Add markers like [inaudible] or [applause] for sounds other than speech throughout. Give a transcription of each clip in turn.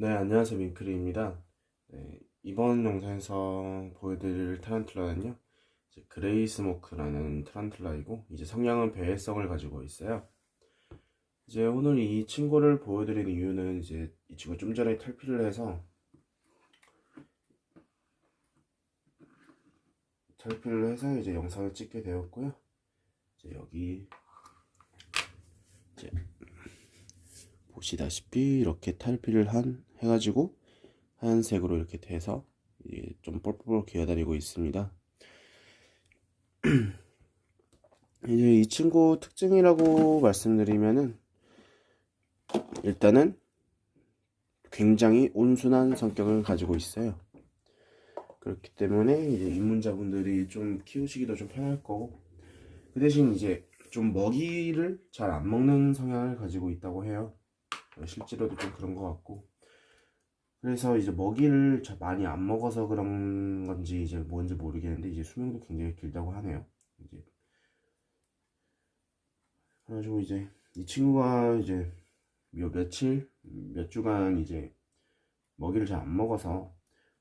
네, 안녕하세요. 민크리입니다. 네, 이번 영상에서 보여드릴 타란툴라는요, 이제 그레이 스모크라는 타란툴라이고, 이제 성향은 배회성을 가지고 있어요. 이제 오늘 이 친구를 보여드리는 이유는 이제 이 친구 좀 전에 탈피를 해서, 탈피를 해서 이제 영상을 찍게 되었고요. 이제 여기, 이제 보시다시피 이렇게 탈피를 한 해가지고 하얀색으로 이렇게 돼서 좀 뻘뻘 기어다니고 있습니다. [clears throat] 이제 이 친구 특징이라고 말씀드리면은 일단은 굉장히 온순한 성격을 가지고 있어요. 그렇기 때문에 이제 입문자분들이 좀 키우시기도 좀 편할 거고 그 대신 이제 좀 먹이를 잘 안 먹는 성향을 가지고 있다고 해요. 실제로도 좀 그런 것 같고. 그래서 이제 먹이를 잘 많이 안 먹어서 그런 건지 이제 뭔지 모르겠는데 이제 수명도 굉장히 길다고 하네요. 이제. 그래가지고 이제 이 친구가 이제 몇 며칠 몇 주간 이제 먹이를 잘 안 먹어서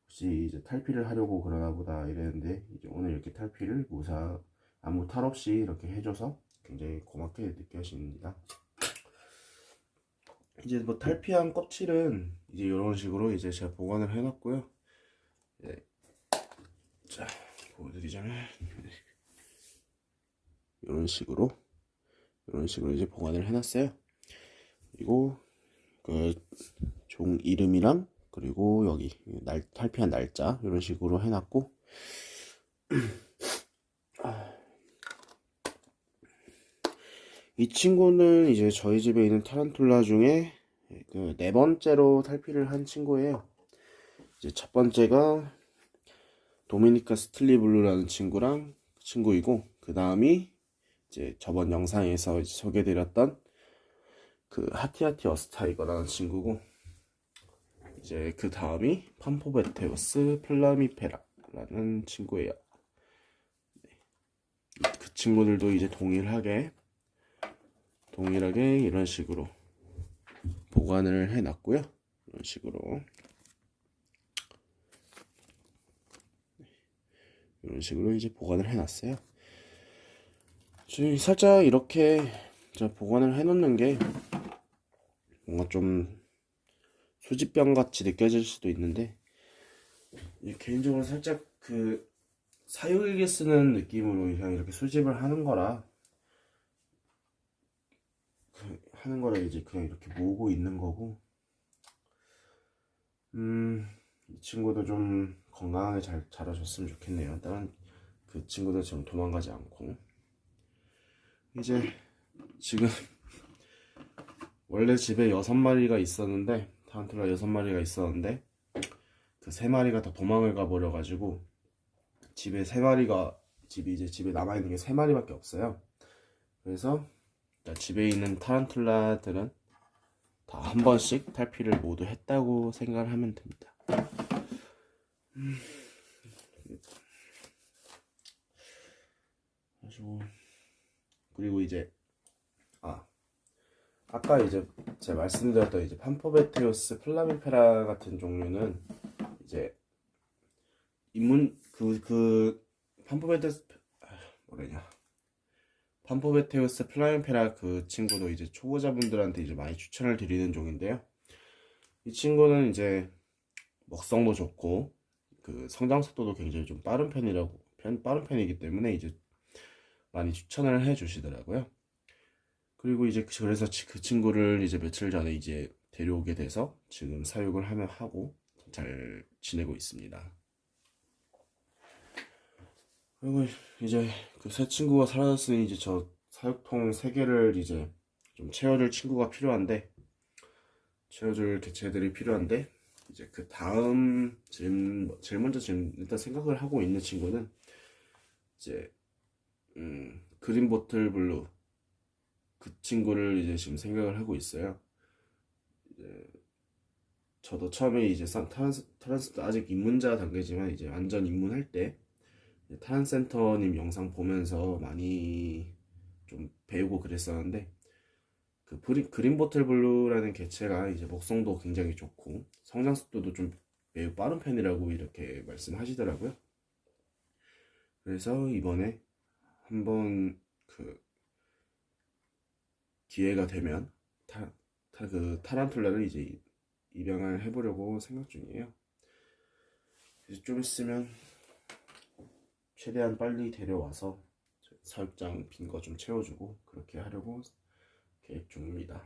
혹시 이제 탈피를 하려고 그러나 보다 이랬는데 이제 오늘 이렇게 탈피를 무사 아무 탈 없이 이렇게 해줘서 굉장히 고맙게 느껴집니다. 이제 뭐 탈피한 껍질은 이제 이런 식으로 이제 제가 보관을 해놨고요. 네. 자 보여드리자면 이런 식으로 이런 식으로 이제 보관을 해놨어요. 그리고 그 종 이름이랑 그리고 여기 날 탈피한 날짜 이런 식으로 해놨고 [clears throat] 이 친구는 이제 저희 집에 있는 타란툴라 중에 그 네 번째로 탈피를 한 친구예요. 이제 첫 번째가 도미니카 스틸리블루라는 친구랑 친구이고 그 다음이 이제 저번 영상에서 이제 소개드렸던 그 하티하티 어스타이거라는 친구고 이제 그 다음이 팜포베테우스 플라미페라라는 친구예요. 네. 그 친구들도 이제 동일하게 동일하게 이런 식으로 보관을 해 놨고요. 이런 식으로 이런 식으로 이제 보관을 해 놨어요. 지금 살짝 이렇게 저 보관을 해 놓는 게 뭔가 좀 수집병 같이 느껴질 수도 있는데 개인적으로 살짝 그 사육일기 쓰는 느낌으로 그냥 이렇게 수집을 하는 거라 그 하는 거라 이제 그냥 이렇게 모으고 있는 거고. 음이 친구도 좀 건강하게 잘 자라줬으면 좋겠네요. 다른 그 친구들 좀 도망가지 않고. 이제 지금 원래 집에 여섯 마리가 있었는데 타란툴라 여섯 마리가 있었는데 그 세 마리가 다 도망을 가버려 가지고 집에 세 마리가 집이 이제 집에 남아 있는 게 세 마리밖에 없어요. 그래서 집에 있는 타란툴라들은 다 한 번씩 탈피를 모두 했다고 생각을 하면 됩니다. 음. 그리고 그리고 이제 아 아까 이제 제가 말씀드렸던 이제 판포베테우스 플라미페라 같은 종류는 이제 입문 그그 판포베테우스 아, 뭐래냐 판포베테우스 플라미페라 그 친구도 이제 초보자분들한테 이제 많이 추천을 드리는 종인데요. 이 친구는 이제 먹성도 좋고 그 성장 속도도 굉장히 좀 빠른 편이라고 편 빠른 편이기 때문에 이제 많이 추천을 해 주시더라고요. 그리고 이제 그- 그래서 치- 그 친구를 이제 며칠 전에 이제 데려오게 돼서 지금 사육을 하면 하고 잘 지내고 있습니다. 그리고 이제 그 새 친구가 사라졌으니 이제 저 사육통 세 개를 이제 좀 채워줄 친구가 필요한데 채워줄 개체들이 필요한데 이제 그 다음 제일, 제일 먼저 지금 일단 생각을 하고 있는 친구는 이제 음, 그린 보틀 블루 그 친구를 이제 지금 생각을 하고 있어요. 이제 저도 처음에 이제 산- 타란스, 아직 입문자 단계지만 이제 완전 입문할 때 타란센터님 영상 보면서 많이 좀 배우고 그랬었는데 그 브리- 그린 보틀 블루라는 개체가 이제 먹성도 굉장히 좋고 성장 속도도 좀 매우 빠른 편이라고 이렇게 말씀하시더라고요. 그래서 이번에 한번 그 기회가 되면 타, 타, 그 타란툴라를 이제 이- 입양을 해보려고 생각 중이에요. 좀 있으면 최대한 빨리 데려와서 사육장 빈 거 좀 채워주고 그렇게 하려고 계획 중입니다.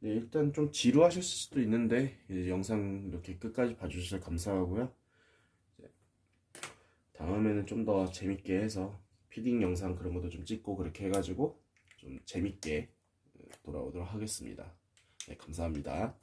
네, 일단 좀 지루하실 수도 있는데 영상 이렇게 끝까지 봐주셔서 감사하고요. 다음에는 좀 더 재밌게 해서 피딩 영상 그런 것도 좀 찍고 그렇게 해가지고 좀 재밌게 돌아오도록 하겠습니다. 네, 감사합니다.